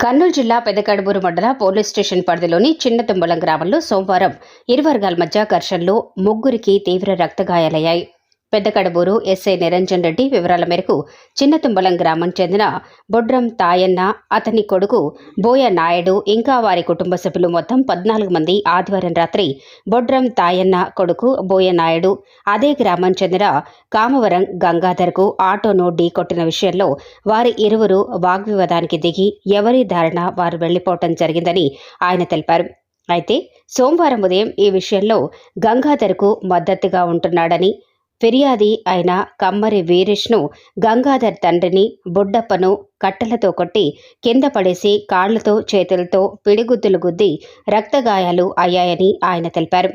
కర్నూలు జిల్లా పెదకడుబూరు మండల police station పరిధిలోని చిన్నతుంబలం గ్రామంలో సోమవారం ఇరు వర్గాల మధ్య ఘర్షణలో ముగ్గురికి తీవ్ర రక్తగాయాలయ్యాయి. పెద్దకడబూరు ఎస్ఐ నిరంజన్ రెడ్డి వివరాల మేరకు చిన్నతుంబలం గ్రామం చెందిన బొడ్రం తాయన్న అతని కొడుకు బోయ నాయుడు ఇంకా వారి కుటుంబ సభ్యులు మొత్తం పద్నాలుగు మంది ఆదివారం రాత్రి బొడ్రం తాయన్న కొడుకు బోయ నాయుడు అదే గ్రామం చెందిన కామవరం గంగాధర్కు ఆటోను ఢీకొట్టిన విషయంలో వారి ఇరువురు వాగ్వివాదానికి దిగి ఎవరి దారిన వారు వెళ్ళిపోవటం జరిగిందని ఆయన తెలిపారు. అయితే సోమవారం ఉదయం ఈ విషయంలో గంగాధర్కు మద్దతుగా ఉంటున్నాడని ఫిర్యాది అయిన కమ్మరి వీరేష్ను గంగాధర్ తండ్రిని బుడ్డప్పను కట్టెలతో కొట్టి కింద పడేసి కాళ్ళతో చేతులతో పిడిగుద్దులు గుద్ది రక్తగాయాలు అయ్యాయని ఆయన తెలిపారు.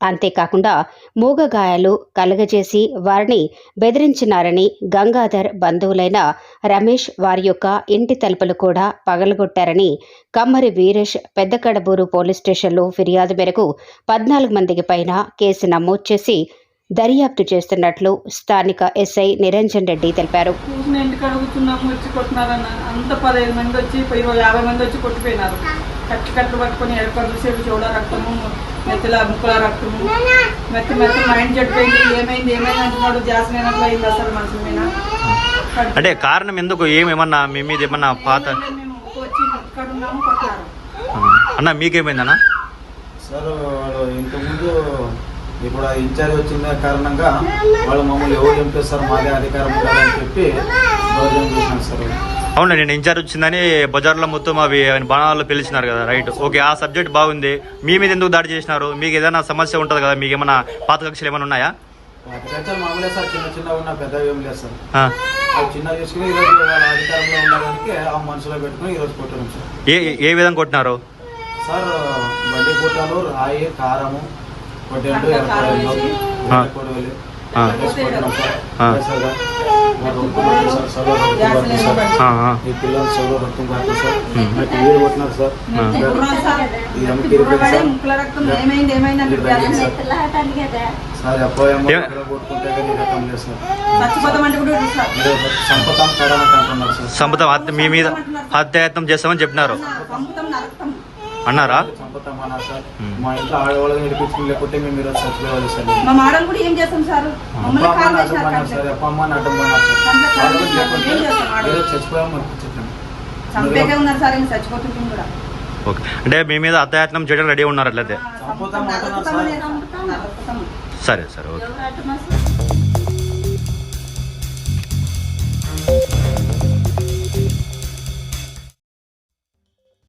అంతేకాకుండా మూగగాయాలు కలగజేసి వారిని బెదిరించినారని గంగాధర్ బంధువులైన రమేష్ వారి యొక్క ఇంటి తలుపులు కూడా పగలగొట్టారని కమ్మరి వీరేష్ పెద్దకడబూరు పోలీస్ స్టేషన్లో ఫిర్యాదు మేరకు పద్నాలుగు మందికి పైన కేసు నమోదు చేసి దర్యాప్తు చేస్తున్నట్లు స్థానిక ఎస్ఐ నిరంజన్ రెడ్డి తెలిపారు. చూసిన ఇంటికి అడుగుతున్నాము వచ్చి కొట్టినారన్న అంత పదహైదు మంది వచ్చి ఇరవై యాభై మంది వచ్చి కొట్టిపోయినారు. కట్టి కట్లు పట్టుకొని సేపు రక్తము మెత్తల ముక్కల రక్తము. మెత్త మెత్త మైండ్ చెడిపోయింది ఏమైంది? ఏమైంది అంటున్నాడు. జాస్ లేనట్లు అయింది అసలు మనుషుల మీద? అంటే కారణం ఎందుకు? ఏమేమన్నా మీ మీద ఏమన్నా పాత అన్న మీకేమైందన్నా? సార్ వాళ్ళు ఇంతకుముందు ఇప్పుడు ఆ ఇన్ఛార్జ్ వచ్చిన కారణంగా వాళ్ళు మమ్మల్ని ఎవరు చంపేస్తారు? మాదే అధికారం ఉండాలని చెప్పి దౌర్జన్యం చేసినారు సార్ అవును నేను ఇన్ఛార్జ్ వచ్చిందని బజార్లో మొత్తం అవి బాణాలు పిలిచినారు కదా రైట్. ఓకే ఆ సబ్జెక్ట్ బాగుంది. మీ మీద ఎందుకు దాడి చేసినారు? మీకు ఏదైనా సమస్య ఉంటుంది కదా మీకు ఏమైనా పాత కక్షలు ఏమైనా ఉన్నాయా? అధికారులు మామూలే సార్ చిన్న చిన్న ఉన్న పెద్ద ఏం లేదు సార్. ఆ. అవి చిన్న తీసుకుని ఈరోజు వాళ్ళ అధికారంలో ఉండడానికి ఆ మనసులో పెట్టుకుని ఈరోజు కొట్టడం సార్. ఏ ఏ విధంగా కొట్టినారు? సార్ బండి కూటాలు రాయి కారము కొడవలి. ఈ పిల్లలు చదువు రక్తం కాదు సార్. నాకు కొట్టినారు సార్. సార్. అబ్బాయి కొట్టుకుంటే కానీ రకం లేదు సార్. సంపతం హత్య మీ మీద హత్యాయత్నం చేస్తామని చెప్పినారు. అన్నారా? సార్. మా ఇంట్లో ఆడవాళ్ళని నడిపించుకుని లేకుంటే మేము ఈరోజు చచ్చిపోవాలి సార్. మా మాడలు కూడా ఏం చేస్తాం సార్? మమ్మల్ని అప్ప కాల్ అమ్మ అడ్డం చేసినారు పడినారు సార్. కంటే. అప్ప అమ్మ అడ్డం పడినారు సార్. కంటే కాల్ వాళ్ళు చేసినారు. లేకుంటే ఏం చేస్తాం ఆడ? ఈరోజు చచ్చిపోయాము మనకు చెప్పండి చంపేకే ఉన్నారు సార్ ఇంకా చచ్చిపోతుంది కూడా. ఓకే. అంటే మీ మీద హత్యాయత్నం చేయడం రెడీ ఉన్నారు అట్లయితే. సరే. సరే ఓకే.